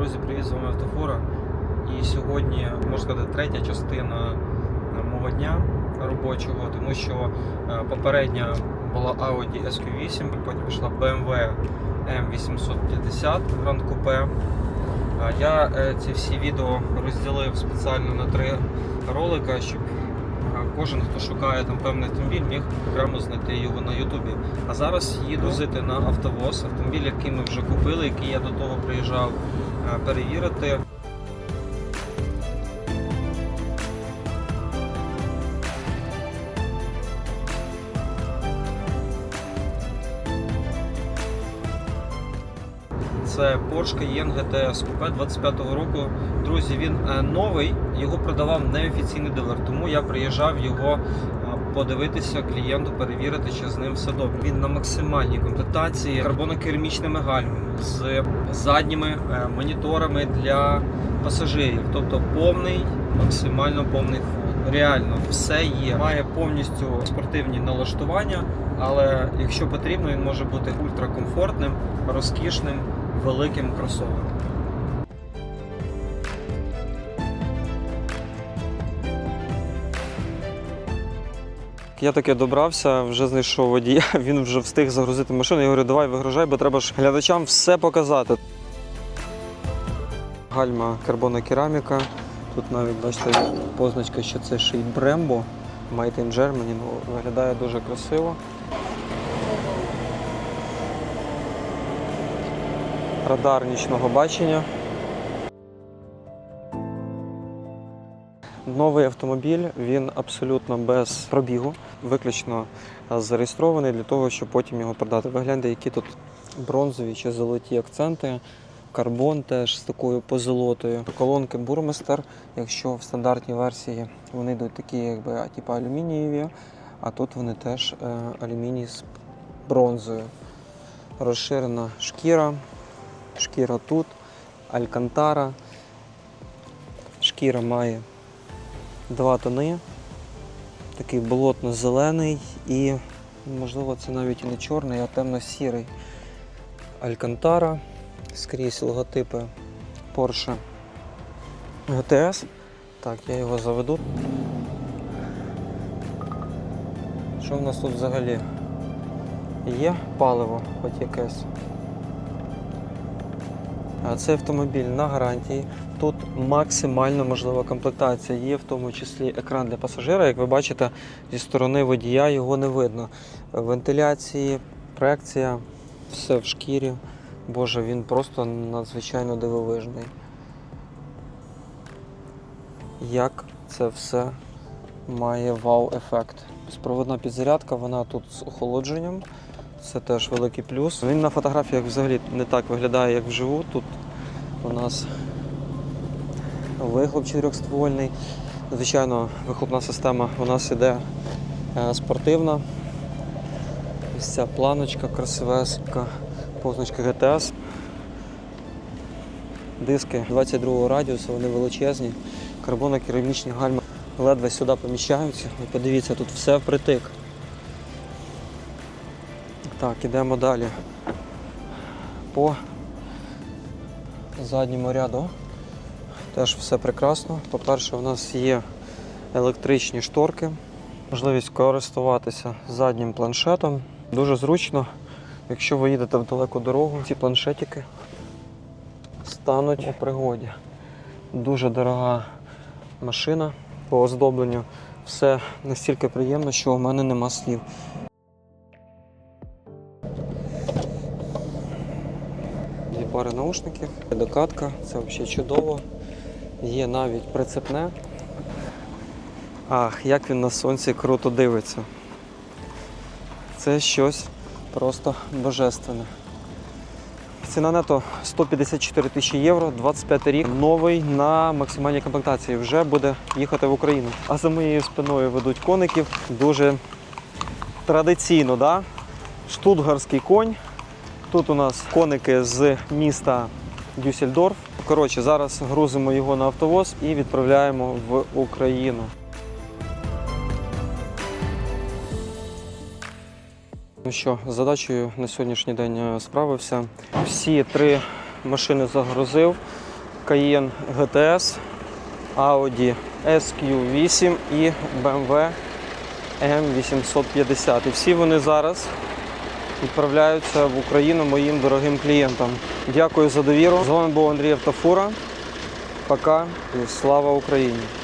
Друзі, привіт, з вами Автофора. І сьогодні, можна сказати, третя частина е, мого дня робочого, тому що е, попередня була Audi SQ8, потім пішла BMW M850 Grand Coupe. Я е, ці всі відео розділив спеціально на три ролика, щоб кожен, хто шукає там певний автомобіль, міг окремо знайти його на Ютубі. А зараз їду зити на автовоз, автомобіль, який ми вже купили, який я до того приїжджав перевірити. Це Porsche Cayenne GTS Coupe 25-го року. Друзі, він е, новий, його продавав неофіційний дилер, тому я приїжджав його е, подивитися клієнту, перевірити, чи з ним все добре. Він на максимальній комплектації карбонокерамічними гальмами з задніми е, моніторами для пасажирів, тобто повний, максимально повний фон. Реально все є. Має повністю спортивні налаштування, але якщо потрібно, він може бути ультракомфортним, розкішним, великим кросовером. Я таки добрався, вже знайшов водія, він вже встиг загрузити машину. Я говорю, давай вигружай, бо треба ж глядачам все показати. Гальма карбонокераміка. Тут навіть бачите позначка, що це ще й Brembo Made in Germany. Ну, виглядає дуже красиво. Радар нічного бачення. Новий автомобіль, він абсолютно без пробігу, виключно зареєстрований для того, щоб потім його продати. Ви які тут бронзові чи золоті акценти. Карбон теж з такою позолотою. Колонки Бурмистер, якщо в стандартній версії вони йдуть такі, якби типу алюмінієві, а тут вони теж е, алюміній з бронзою. Розширена шкіра, шкіра тут, алькантара. Шкіра має два тони. Такий болотно-зелений і, можливо, це навіть і не чорний, а темно-сірий. Алькантара. Скрізь логотипи Porsche GTS. Так, я його заведу. Що в нас тут взагалі? Є паливо хоч якесь. Цей автомобіль на гарантії. Тут максимально можлива комплектація. Є в тому числі екран для пасажира. Як ви бачите, зі сторони водія його не видно. Вентиляції, проекція, все в шкірі. Боже, він просто надзвичайно дивовижний. Як це все має вау-ефект. Безпроводна підзарядка, вона тут з охолодженням. Це теж великий плюс. Він на фотографіях взагалі не так виглядає, як вживу. Тут у нас вихлоп чотирьохствольний. Звичайно, вихлопна система у нас іде е, спортивна. Ось ця планочка красивесенька, позначка GTS. Диски 22-го радіусу, вони величезні. Карбонокерамічні гальми ледве сюди поміщаються. Ви подивіться, тут все впритик. Так, ідемо далі. По задньому ряду теж все прекрасно. По-перше, у нас є електричні шторки, можливість користуватися заднім планшетом. Дуже зручно, якщо ви їдете в далеку дорогу, ці планшетики стануть у пригоді. Дуже дорога машина по оздобленню. Все настільки приємно, що у мене нема слів. Пари наушників, докатка, це взагалі чудово. Є навіть прицепне. Ах, як він на сонці круто дивиться. Це щось просто божественне. Ціна нето 154 тисячі євро, 25 рік. Новий на максимальній комплектації вже буде їхати в Україну. А за моєю спиною ведуть коників. Дуже традиційно, да? штутгарський конь. Тут у нас коники з міста Дюссельдорф. Коротше, зараз грузимо його на автовоз і відправляємо в Україну. Ну що, задачею на сьогоднішній день е, справився. Всі три машини загрузив. Cayenne GTS, Audi SQ8 і BMW M850. І всі вони зараз відправляються в Україну моїм дорогим клієнтам. Дякую за довіру. З вами був Андрій Автофура. Пока і слава Україні!